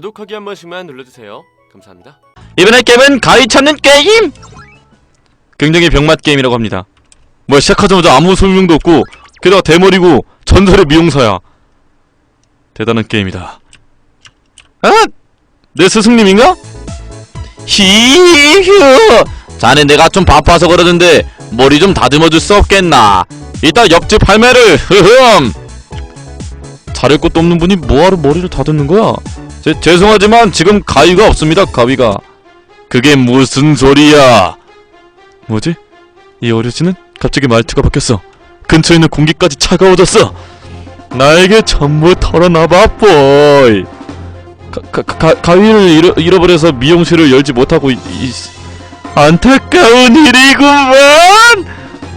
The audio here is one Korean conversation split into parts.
구독하기 한 번씩만 눌러주세요. 감사합니다. 이번에 게임은 가위 찾는 게임! 굉장히 병맛 게임이라고 합니다. 뭐 시작하자마자 아무 설명도 없고 게다가 대머리고 전설의 미용사야. 대단한 게임이다. 아! 내 스승님인가? 히휴! 자네 내가 좀 바빠서 그러는데 머리 좀 다듬어줄 수 없겠나? 이따 옆집 할매를 흐흠! 자를 것도 없는 분이 뭐하러 머리를 다듬는 거야? 제, 죄송하지만 지금 가위가 없습니다 가위가. 그게 무슨 소리야? 뭐지? 이 어르신은 갑자기 말투가 바뀌었어. 근처에 있는 공기까지 차가워졌어. 나에게 전부 털어놔봐 보이. 가위를 잃어, 잃어버려서 미용실을 열지 못하고 이, 이, 안타까운 일이구만!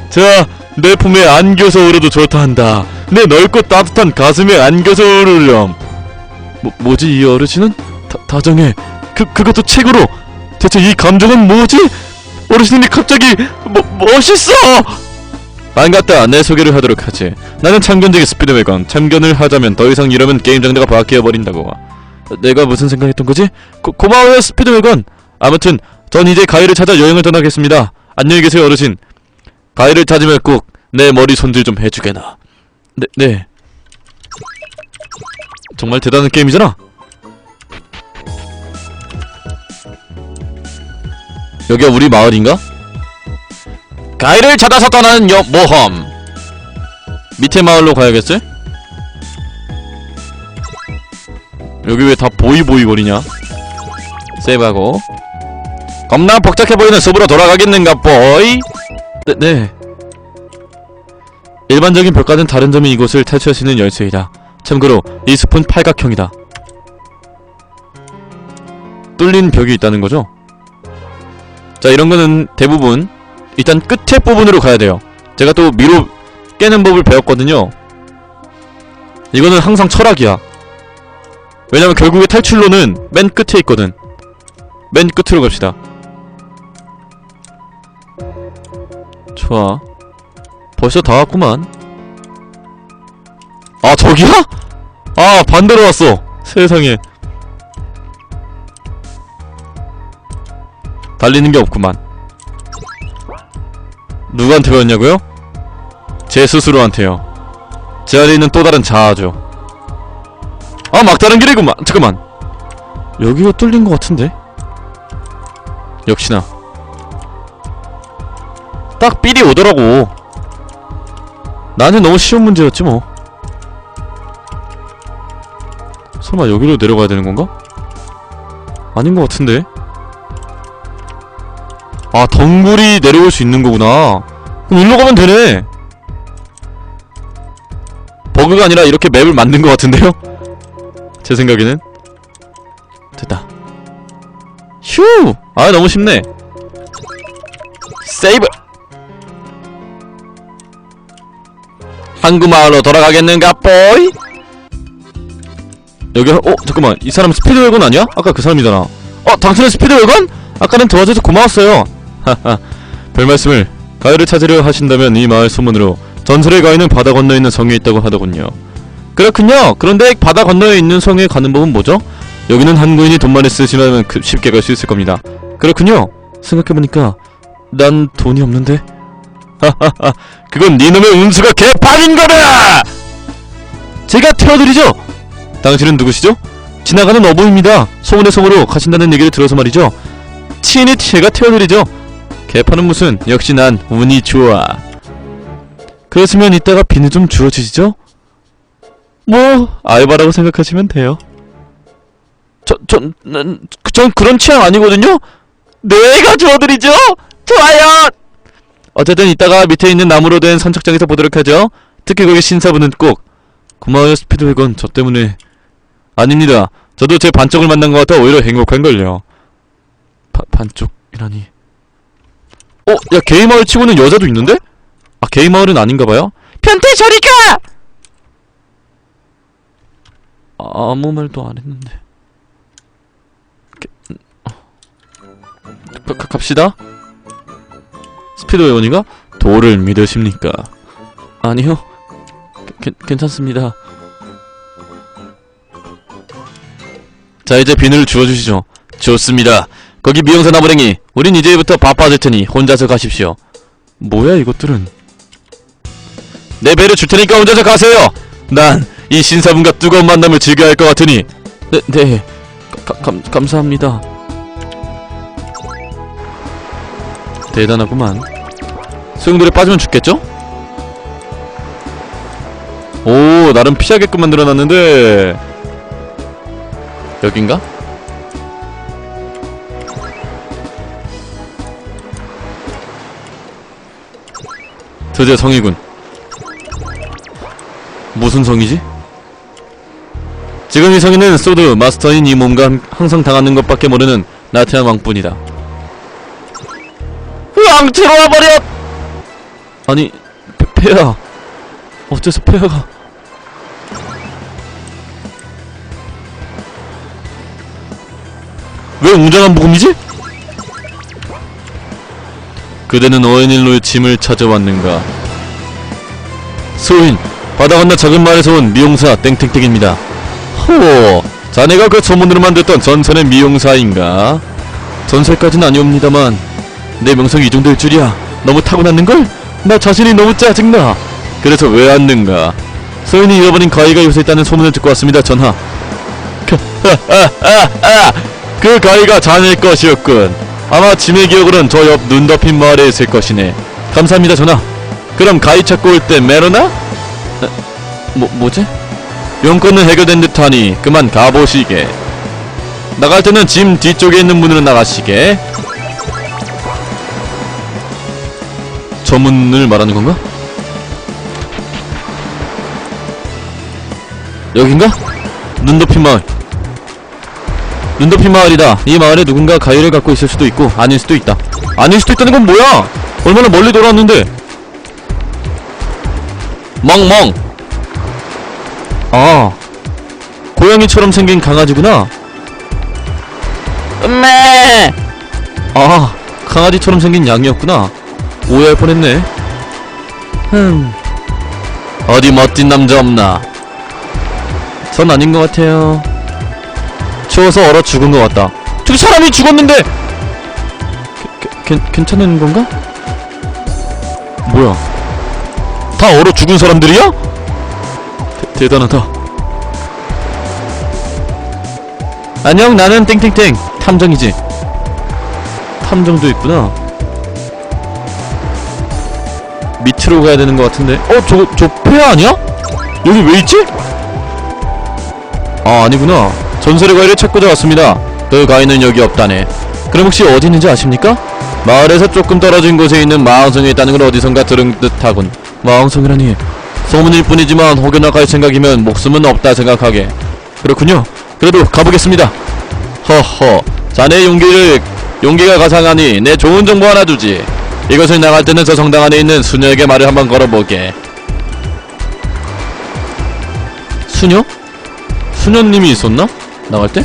자, 내 품에 안겨서 울어도 좋다 한다. 내 넓고 따뜻한 가슴에 안겨서 울으렴 뭐, 뭐지 이 어르신은? 다, 다정해. 그, 그것도 책으로. 대체 이 감정은 뭐지? 어르신이 갑자기 뭐, 멋있어! 반갑다. 내 소개를 하도록 하지. 나는 참견적인 스피드웨건. 참견을 하자면 더 이상 이러면 게임 장르가 바뀌어버린다고. 내가 무슨 생각했던 거지? 고, 고마워요 스피드웨건. 아무튼 전 이제 가위를 찾아 여행을 떠나겠습니다. 안녕히 계세요 어르신. 가위를 찾으면 꼭 내 머리 손질 좀 해주게나. 네, 네 정말 대단한 게임이잖아. 여기가 우리 마을인가? 가이를 찾아서 떠나는 여, 모험. 밑에 마을로 가야겠지? 여기 왜 다 보이보이 거리냐? 세이브하고 겁나 복잡해 보이는 숲으로 돌아가겠는가 보이? 네, 네. 일반적인 벽과는 다른 점이 이곳을 탈출할 수 있는 열쇠이다. 참고로 이 숲은 팔각형이다. 뚫린 벽이 있다는 거죠? 자 이런 거는 대부분 일단 끝에 부분으로 가야 돼요. 제가 또 미로 깨는 법을 배웠거든요. 이거는 항상 철학이야. 왜냐면 결국에 탈출로는 맨 끝에 있거든. 맨 끝으로 갑시다. 좋아. 벌써 다 왔구만. 아 저기야? 아 반대로 왔어. 세상에. 달리는 게 없구만. 누구한테 배웠냐고요? 제 스스로한테요. 제 있는 또 다른 자아죠. 아 막다른 길이구만. 잠깐만. 여기가 뚫린 것 같은데? 역시나. 딱 삘이 오더라고. 나는 너무 쉬운 문제였지 뭐 설마 여기로 내려가야 되는 건가? 아닌 것 같은데? 아, 덩굴이 내려올 수 있는 거구나. 그럼 일로 가면 되네. 버그가 아니라 이렇게 맵을 만든 것 같은데요? 제 생각에는. 됐다. 휴! 아, 너무 쉽네. 세이브! 항구마을로 돌아가겠는가, 뽀이? 여기 어 잠깐만. 이 사람 스피드 웨건 아니야? 아까 그 사람이잖아. 어 당신은 스피드 웨건? 아까는 도와줘서 고마웠어요. 하하. 별말씀을. 가위를 찾으려 하신다면 이 마을 소문으로 전설의 가위는 바다 건너에 있는 성에 있다고 하더군요. 그렇군요. 그런데 바다 건너에 있는 성에 가는 법은 뭐죠? 여기는 한국인이 돈 많이 쓰시면 그- 쉽게 갈 수 있을 겁니다. 그렇군요. 생각해보니까 난 돈이 없는데? 하하하. 그건 니놈의 운수가 개판인 거다! 제가 태워드리죠 당신은 누구시죠? 지나가는 어부입니다. 소문의 성으로 가신다는 얘기를 들어서 말이죠. 친히 제가 태워드리죠. 개파는 무슨 역시 난 운이 좋아. 그렇으면 이따가 비는 좀 주어지시죠? 뭐 알바라고 생각하시면 돼요. 저, 전, 난, 전 그런 취향 아니거든요? 내가 주워드리죠? 좋아요! 어쨌든 이따가 밑에 있는 나무로 된 선착장에서 보도록 하죠. 특히 거기 신사분은 꼭 고마워요 스피드웨건 저 때문에 아닙니다. 저도 제 반쪽을 만난 것 같아 오히려 행복한걸요. 바, 반쪽이라니. 어? 야 게이 마을 치고는 여자도 있는데? 아 게이 마을은 아닌가봐요? 변태 저리 가! 아, 아무 말도 안 했는데. 게, 음, 어. 가, 가, 갑시다. 스피드웨원이가 도를 믿으십니까? 아니요. 괜, 괜찮습니다. 자 이제 비늘을 주워주시죠. 좋습니다. 거기 미용사 나무랭이 우린 이제부터 바빠질 테니 혼자서 가십시오. 뭐야 이것들은? 내 배를 줄 테니까 혼자서 가세요! 난 이 신사분과 뜨거운 만남을 즐겨야 할 것 같으니. 네, 네. 가, 감, 감사합니다. 대단하구만. 소용돌이 빠지면 죽겠죠? 오 나름 피하게끔 만들어놨는데 여긴가? 드디어 성이군 무슨 성이지? 지금 이 성인은 소드 마스터인 이 몸과 함- 항상 당하는 것밖에 모르는 나태한 왕뿐이다 으앙 들어와 버려! 아니 폐, 폐하 어째서 폐하가 왜 웅장한 복음이지? 그대는 어인일로의 짐을 찾아왔는가? 소인 바다 건너 작은 마을에서 온 미용사 땡땡땡입니다. 호 자네가 그 소문으로만 듣던 전설의 미용사인가? 전설까진 아니옵니다만 내 명성이 이 정도일 줄이야. 너무 타고났는걸? 나 자신이 너무 짜증나. 그래서 왜 왔는가? 소인이 잃어버린 가위가 요새 있다는 소문을 듣고 왔습니다 전하. 그, 그 가위가 자네일 것이었군 아마 짐의 기억으론 저 옆 눈 덮인 마을에 있을 것이네 감사합니다 전하 그럼 가위 찾고 올 때 메로나? 어, 뭐, 뭐지? 용건은 해결된 듯하니 그만 가보시게 나갈 때는 짐 뒤쪽에 있는 문으로 나가시게 저 문을 말하는 건가? 여긴가? 눈높이 마을 눈높이 마을이다. 이 마을에 누군가 가위를 갖고 있을 수도 있고 아닐 수도 있다. 아닐 수도 있다는 건 뭐야? 얼마나 멀리 돌아왔는데? 멍멍. 아 고양이처럼 생긴 강아지구나. 음메. 아 강아지처럼 생긴 양이었구나. 오해할 뻔했네. 흠. 어디 멋진 남자 없나? 전 아닌 것 같아요 추워서 얼어 죽은 것 같다 저기 사람이 죽었는데 괜찮은 건가? 뭐야 다 얼어 죽은 사람들이야? 대, 대단하다 안녕 나는 땡땡땡 탐정이지 탐정도 있구나 밑으로 가야 되는 것 같은데 어? 저거 저 폐하 아니야? 여기 왜 있지? 아 아니구나 전설의 가위를 찾고자 왔습니다. 그 가위는 여기 없다네. 그럼 혹시 어디 있는지 아십니까? 마을에서 조금 떨어진 곳에 있는 마왕성에 있다는 걸 어디선가 들은 듯하군. 마왕성이라니. 소문일 뿐이지만 혹여나 갈 생각이면 목숨은 없다 생각하게. 그렇군요. 그래도 가보겠습니다. 허허. 자네의 용기를 용기가 가상하니 내 좋은 정보 하나 주지. 이것을 나갈 때는 저 성당 안에 있는 수녀에게 말을 한번 걸어보게. 수녀? 수녀님이 있었나? 나갈 때?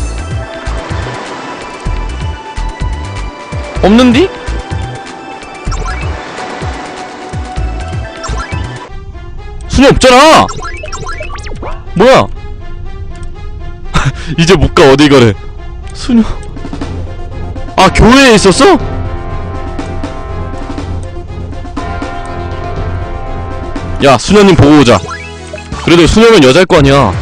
없는디? 수녀 없잖아! 뭐야? 이제 못 가 어디 가래 수녀 아 교회에 있었어? 야 수녀님 보고 오자 그래도 수녀면 여자일 거 아니야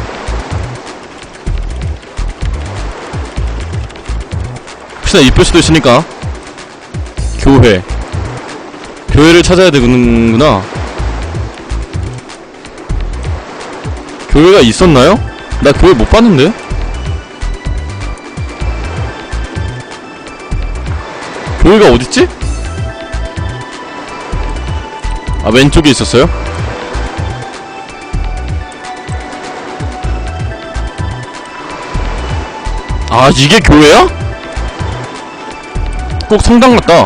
혹시나 이쁠 수도 있으니까 교회 교회를 찾아야 되는구나 교회가 있었나요? 나 교회 못 봤는데? 교회가 어딨지? 아 왼쪽에 있었어요? 아 이게 교회야? 꼭 성당 같다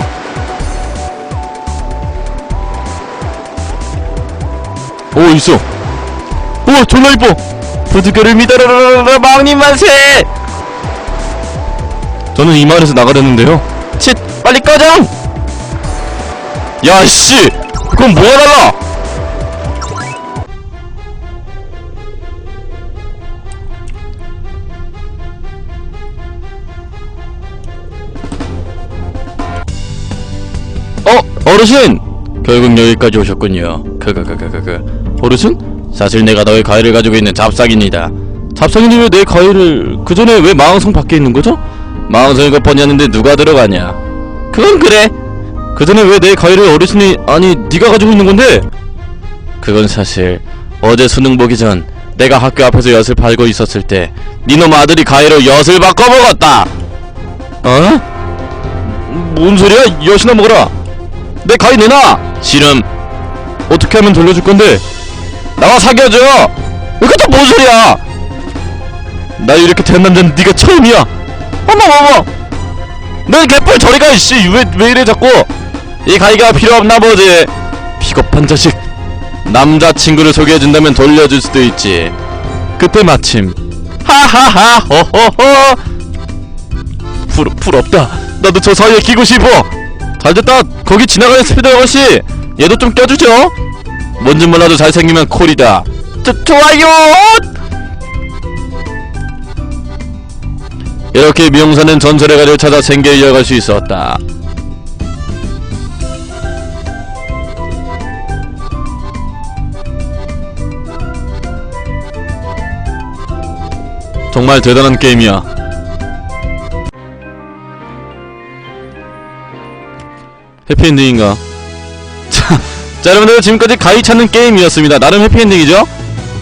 오 있어. 오 졸라 이뻐. 부두교를 믿어라 망님 만세! 저는 이 마을에서 나가려는데요. 칫 빨리 꺼져 야씨! 그건 뭐가 달라 어르신! 결국 여기까지 오셨군요. 그그그그그 어르신? 사실 내가 너의 가위를 가지고 있는 잡상입니다. 잡상이니 왜내 가위를 그 전에 왜 마왕성 밖에 있는 거죠? 마왕성이 것 번이었는데 누가 들어가냐? 그건 그래. 그 전에 왜 내 가위를 어르신이 아니 네가 가지고 있는 건데? 그건 사실 어제 수능 보기 전 내가 학교 앞에서 엿을 팔고 있었을 때 니놈 아들이 가위로 엿을 바꿔 먹었다. 어? 뭔 소리야? 엿이나 먹어라. 내 가위 내놔. 싫음. 어떻게 하면 돌려줄 건데? 나와 사귀어줘. 또뭔 소리야? 나 이렇게 된 남자는 네가 처음이야. 어머 어머. 너 개뿔 저리 가 이씨 왜 왜 이래 자꾸? 이 가위가 필요 없나 보지. 비겁한 자식. 남자친구를 소개해준다면 돌려줄 수도 있지. 그때 마침 하하하 호호호 풀 부럽다. 나도 저 사이에 끼고 싶어. 잘됐다. 거기 지나가는 스피드 아가씨. 얘도 좀 껴주죠. 뭔진 몰라도 잘생기면 콜이다. 조, 좋아요. 이렇게 미용사는 전설의 가를 찾아 생계 이어갈 수 있었다. 정말 대단한 게임이야. 해피엔딩인가? 자, 자 여러분들 지금까지 가위 찾는 게임이었습니다. 나름 해피엔딩이죠?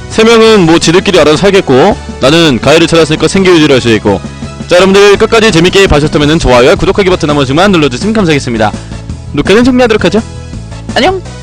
세 명은 뭐 지들끼리 알아서 살겠고 나는 가위를 찾았으니까 생계 유지를 할 수 있고 자 여러분들 끝까지 재밌게 봐주셨다면 좋아요와 구독하기 버튼 한 번씩만 눌러주시면 감사하겠습니다. 녹화는 종료하도록 하죠. 안녕!